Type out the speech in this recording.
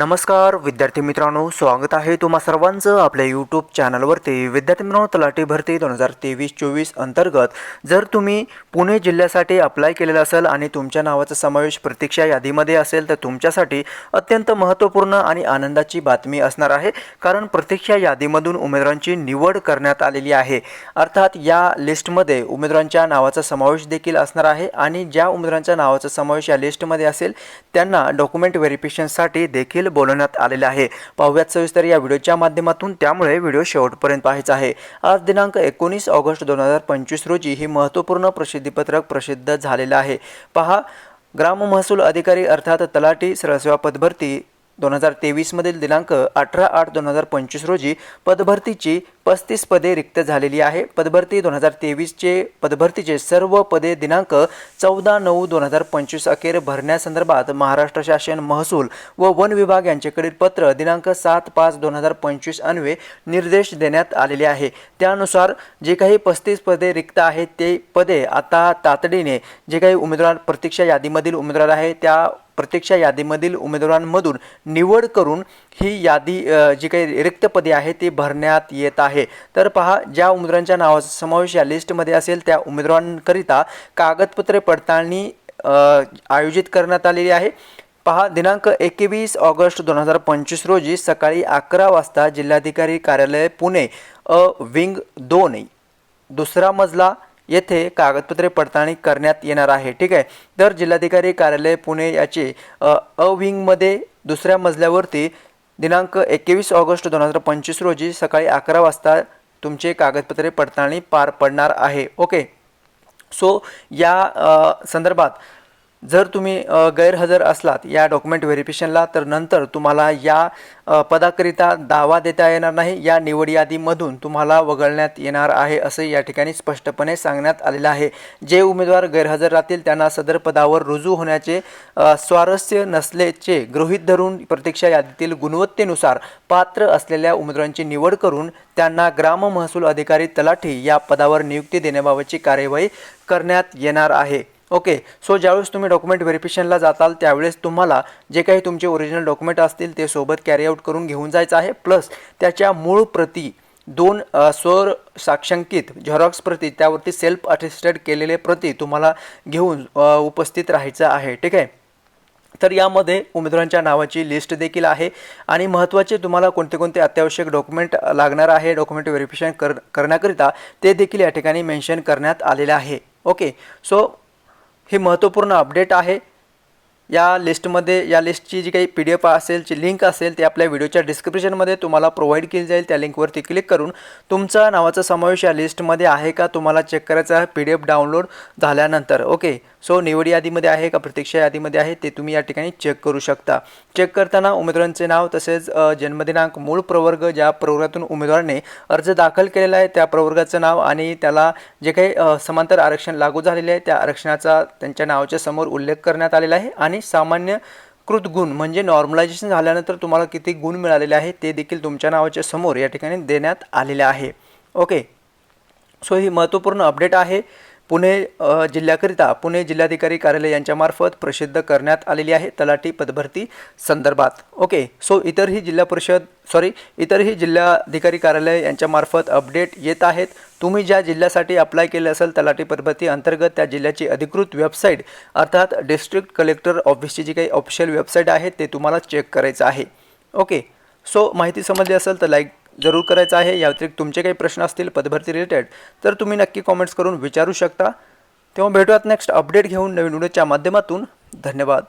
नमस्कार विद्यार्थी मित्रांनो स्वागत आहे तुम्हा सर्वांचं आपल्या यूट्यूब चॅनलवरती विद्यार्थी मित्रांनो तलाठी भरती दोन हजार तेवीस चोवीस अंतर्गत जर तुम्ही पुणे जिल्ह्यासाठी अप्लाय केलेलं असेल आणि तुमच्या नावाचा समावेश प्रतीक्षा यादीमध्ये असेल तर तुमच्यासाठी अत्यंत महत्त्वपूर्ण आणि आनंदाची बातमी असणार आहे. कारण प्रतीक्षा यादीमधून उमेदवारांची निवड करण्यात आलेली आहे. अर्थात या लिस्टमध्ये उमेदवारांच्या नावाचा समावेश देखील असणार आहे आणि ज्या उमेदवारांच्या नावाचा समावेश या लिस्टमध्ये असेल त्यांना डॉक्युमेंट व्हेरिफिकेशनसाठी देखील बोलवण्यात आलेले आहे. पाहुयात सविस्तर या व्हिडिओच्या माध्यमातून. त्यामुळे व्हिडिओ शेवटपर्यंत पाहायचा आहे. आज दिनांक एकोणीस ऑगस्ट दोन हजार पंचवीस रोजी ही महत्त्वपूर्ण प्रसिद्धीपत्रक प्रसिद्ध झालेलं आहे. पहा ग्राम महसूल अधिकारी अर्थात तलाठी सरसेवा पदभरती दोन हजार तेवीसमधील दिनांक अठरा आठ दोन हजार पंचवीस रोजी पदभरतीची पस्तीस पदे रिक्त झालेली आहे. पदभरती दोन हजार तेवीसचे पदभरतीचे सर्व पदे दिनांक चौदा नऊ दोन हजार पंचवीस अखेर भरण्यासंदर्भात महाराष्ट्र शासन महसूल व वन विभाग यांच्याकडील पत्र दिनांक सात पाच दोन हजार पंचवीस अन्वे निर्देश देण्यात आलेले आहे. त्यानुसार जे काही पस्तीस पदे रिक्त आहेत ते पदे आता तातडीने जे काही उमेदवार प्रतीक्षा यादीमधील उमेदवार आहे त्या प्रत्यक्ष यादीमधील उमेदवारांमधून निवड करून ही यादी जी काही रिक्त पदे आहे ती भरण्यात येत आहे. तर पहा ज्या उमेदवारांच्या नावाचा समावेश या लिस्टमध्ये असेल त्या उमेदवारांकरिता कागदपत्रे पडताळणी आयोजित करण्यात आलेली आहे. पहा दिनांक एकवीस ऑगस्ट दोन हजार पंचवीस रोजी सकाळी अकरा वाजता जिल्हाधिकारी कार्यालय पुणे अ विंग दोन दुसरा मजला येथे कागदपत्रे पडताळणी करण्यात येणार आहे. ठीक आहे? तर जिल्हाधिकारी कार्यालय पुणे याचे अ विंगमध्ये दुसऱ्या मजल्यावरती दिनांक एकवीस ऑगस्ट दोन हजार पंचवीस रोजी सकाळी अकरा वाजता तुमचे कागदपत्रे पडताळणी पार पडणार आहे. ओके? सो या संदर्भात जर तुम्ही गैरहजर असलात या डॉक्युमेंट व्हेरिफिकेशनला तर नंतर तुम्हाला या पदाकरिता दावा देता येणार नाही. या निवड यादीमधून तुम्हाला वगळण्यात येणार आहे असे या ठिकाणी स्पष्टपणे सांगण्यात आलेलं आहे. जे उमेदवार गैरहजर राहतील त्यांना सदर पदावर रुजू होण्याचे स्वारस्य नसल्याचे गृहीत धरून प्रतीक्षा यादीतील गुणवत्तेनुसार पात्र असलेल्या उमेदवारांची निवड करून त्यांना ग्राम महसूल अधिकारी तलाठी या पदावर नियुक्ती देण्याबाबतची कार्यवाही करण्यात येणार आहे. ओके सो ज्यावेळेस तुम्ही डॉक्युमेंट व्हेरिफिकेशनला जाताल त्यावेळेस तुम्हाला जे काही तुमचे ओरिजिनल डॉक्युमेंट असतील ते सोबत कॅरी आउट करून घेऊन जायचं आहे. प्लस त्याच्या मूळ प्रती दोन स्वर साक्षांकित झेरॉक्स प्रती त्यावरती सेल्फ अटेस्टेड केलेले प्रती तुम्हाला घेऊन उपस्थित राहायचं आहे. ठीक आहे? तर यामध्ये उमेदवारांच्या नावाची लिस्ट देखील आहे आणि महत्त्वाचे तुम्हाला कोणते कोणते अत्यावश्यक डॉक्युमेंट लागणार आहे डॉक्युमेंट व्हेरिफिकेशन कर करण्याकरिता ते देखील या ठिकाणी मेन्शन करण्यात आलेले आहे. ओके सो ही महत्त्वपूर्ण अपडेट आहे. या लिस्टमध्ये या लिस्टची जी काही पी डी एफ असेल जी लिंक असेल ती आपल्या व्हिडिओच्या डिस्क्रिप्शनमध्ये तुम्हाला प्रोव्हाइड केली जाईल. त्या लिंकवरती क्लिक करून तुमचा नावाचा समावेश या लिस्टमध्ये आहे का तुम्हाला चेक करायचा आहे पी डी एफ डाउनलोड झाल्यानंतर. ओके सो निवड यादीमध्ये आहे का प्रतीक्षा यादीमध्ये आहे ते तुम्ही या ठिकाणी चेक करू शकता. चेक करताना उमेदवारांचे नाव तसेच जन्मदिनांक मूळ प्रवर्ग ज्या प्रवर्गातून उमेदवाराने अर्ज दाखल केलेला आहे त्या प्रवर्गाचं नाव आणि त्याला जे काही समांतर आरक्षण लागू झालेले आहे त्या आरक्षणाचा त्यांच्या नावाच्या समोर उल्लेख करण्यात आलेला आहे आणि सामान्य कृत गुण म्हणजे नॉर्मलायझेशन झाल्यानंतर तुम्हाला किती गुण मिळालेले आहे ते देखील तुमच्या नावाच्या समोर या ठिकाणी देण्यात आलेले आहे. ओके सो ही महत्त्वपूर्ण अपडेट आहे. पुणे जिल्ह्याकरिता पुणे जिल्हाधिकारी कार्यालय यांच्यामार्फत प्रसिद्ध करण्यात आलेली आहे तलाठी पदभरती संदर्भात. ओके सो इतरही जिल्हा परिषद सॉरी इतरही जिल्हाधिकारी कार्यालय यांच्यामार्फत अपडेट येत आहेत. तुम्ही ज्या जिल्ह्यासाठी अप्लाय केले असेल तलाठी पदभरती अंतर्गत त्या जिल्ह्याची अधिकृत वेबसाईट अर्थात डिस्ट्रिक्ट कलेक्टर ऑफिसची जी काही ऑफिशियल वेबसाईट आहे ते तुम्हाला चेक करायचं आहे. ओके सो माहिती समजली असेल तर लाईक जरूर करायचं आहे. या व्यतिरिक्त तुमचे काही प्रश्न असतील पदभरती रिलेटेड तर तुम्ही नक्की कॉमेंट्स करून विचारू शकता. तेव्हा भेटूयात नेक्स्ट अपडेट घेऊन नवीन व्हिडिओच्या माध्यमातून. धन्यवाद.